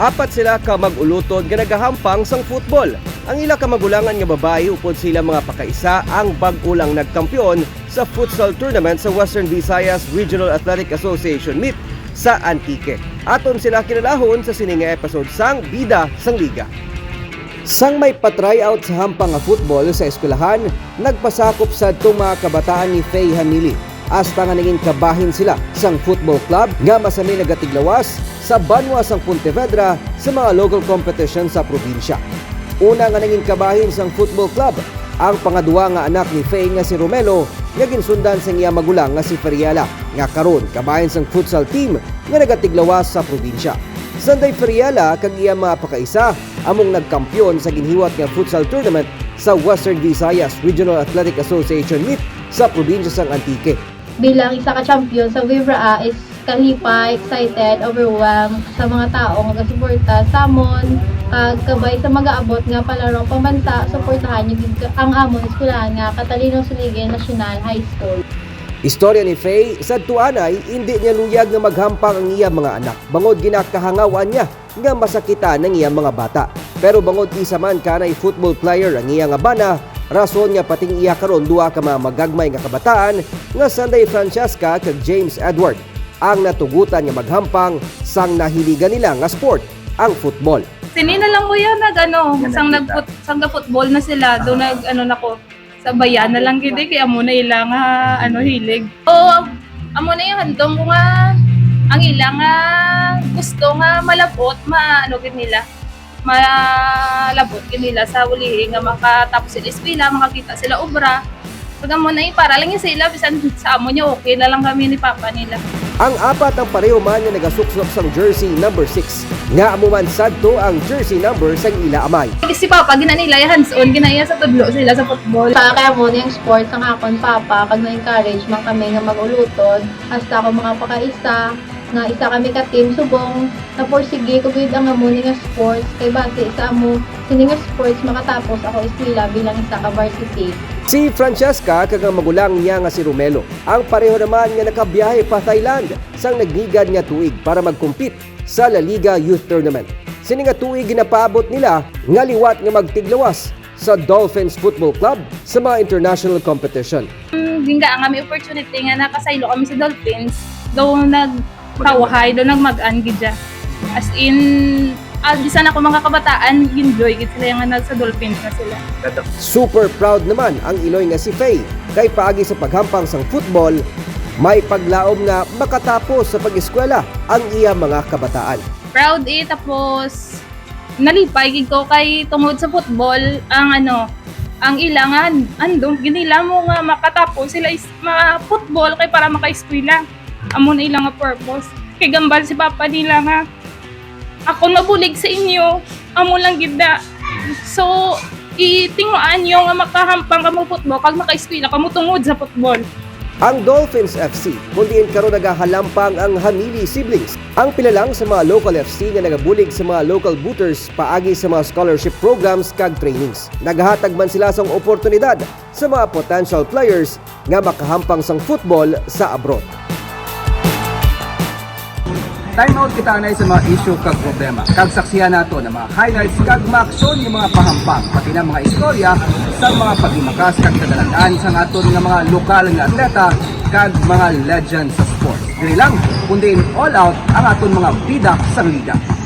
Apat sila ka mag-ulutod nga nagahampang sang football. Ang ila ka magulangan nga babae upod sila mga pakaisa ang bag-ulang nagkampiyon sa futsal tournament sa Western Visayas Regional Athletic Association meet sa Antique. Aton sila kinalahon sa sininga episode sang Bida sang Liga. Sang may pa-tryout sa hampang nga football sa eskwelahan, nagpasakop sa mga kabataan ni Faye Hamili. Hasta nga naging kabahin sila sang football club nga masami nagatiglawas sa Banwa sang Pontevedra sa mga local competition sa probinsya. Una nga naging kabahin sang football club ang pangaduwa nga anak ni Faye nga si Romelo nga ginsundan sa iya magulang nga si Feriela nga karon kabahin sang futsal team nga nagatiglawas sa probinsya. Sunday Feriela kag iya mga pakaisa among nagkampyon sa ginhiwat nga futsal tournament sa Western Visayas Regional Athletic Association meet sa probinsya sang Antique. Bilang isa ka champion sa Vibra A is kalipa, excited, overwhelmed sa mga tao nga suporta sa amon kag kabay sa mag-aabot nga palarong pambansa suportahan niyo ang amon eskwelahan nga Catalino Sulige National High School. Istorya ni Faye, sa tuanay, hindi niya luyag nga maghampang ang iya mga anak. Bangod ginakahangawan niya nga masakita ng iya mga bata. Pero bangod isa man kanay football player ang iya nga bana, rason nga pating iya karon duha ka mga magagmay nga kabataan nga Sunday Francesca kag James Edward ang natugutan nga maghampang sang nahiligan nila nga sport, ang football. Sinina lang ko yan, nag ano, sang nag sang football na sila, do nag ano nako sa bayan na lang gid eh, kaya mo na ilang nga ano hilig. Oo, amo na yung handong ko nga ang ilang nga gusto nga malabot, ma ano gid nila malabot gid nila sa uli nga makatapos sila eskwela, makakita sila obra. Pag amo na yun, para lang sila, bisan sa amo niya, okay na lang kami ni papa nila. Ang apat ang pareho man nga nagasuksok sang jersey number 6. Nga amuman sadto ang jersey number sang ila amay. Si papa, gina nila yung hands-on, ginaya sa tudlo sila sa football. Sa kaya mo yung sports ang akon papa kag na-encourage man kami nga mag-ulutod hasta ako mga pakaisa nga isa kami ka team subong na porsige ko gid ang amo nga sports kay base sa amo sini nga sports makatapos ako eskwela bilang isa ka varsity Si Francesca kag ang magulang niya nga si Romelo. Ang pareho naman nga nakabiyahe pa Thailand sang nagligad nga tuig para magkumpit sa La Liga Youth Tournament. Sini nga tuig ginapaabot nila nga liwat nga magtiglawas sa Dolphins Football Club sa mga international competition. Ginga ang kami opportunity nga nakasaylo kami sa Dolphins. Daw nagkawahay, daw nagmag-an gidya. As in, ah, di sana ako mga kabataan, enjoy gid sila nga nasa Dolphins na sila. Super proud naman ang Iloy nga si Faye kay paagi sa paghampang sang football may paglaom nga makatapos sa pag-eskwela ang iya mga kabataan. Proud eh, tapos nalipay gid ko kay tungod sa football ang ano ang ilangan andong ginila mo nga makatapos sila is mga football kay para maka-eskwela amo na ilang nga purpose kay gambal si papa nila nga ako mabulig sa inyo amo lang gid na so itinguan nyo nga makahampang kamo football kag maka-eskwela kamo tungod sa football Ang Dolphins FC, kundiin karon nagahalampang ang Hamili siblings. Ang pilalang sa mga local FC nga nagabulig sa mga local booters paagi sa mga scholarship programs kag trainings. Nagahatag man sila sang oportunidad sa mga potential players nga makahampang sang football sa abroad. Time out kita anay sa mga issue kag problema. Kag saksihan nato ng mga highlights kag maaksyon ng mga pahampang pati na mga istorya sa mga pagimakas kag kadalandaan sa aton nga mga lokal nga atleta kag mga legends sa sports. Dili lang, kundi all out ang aton mga bida sa liga.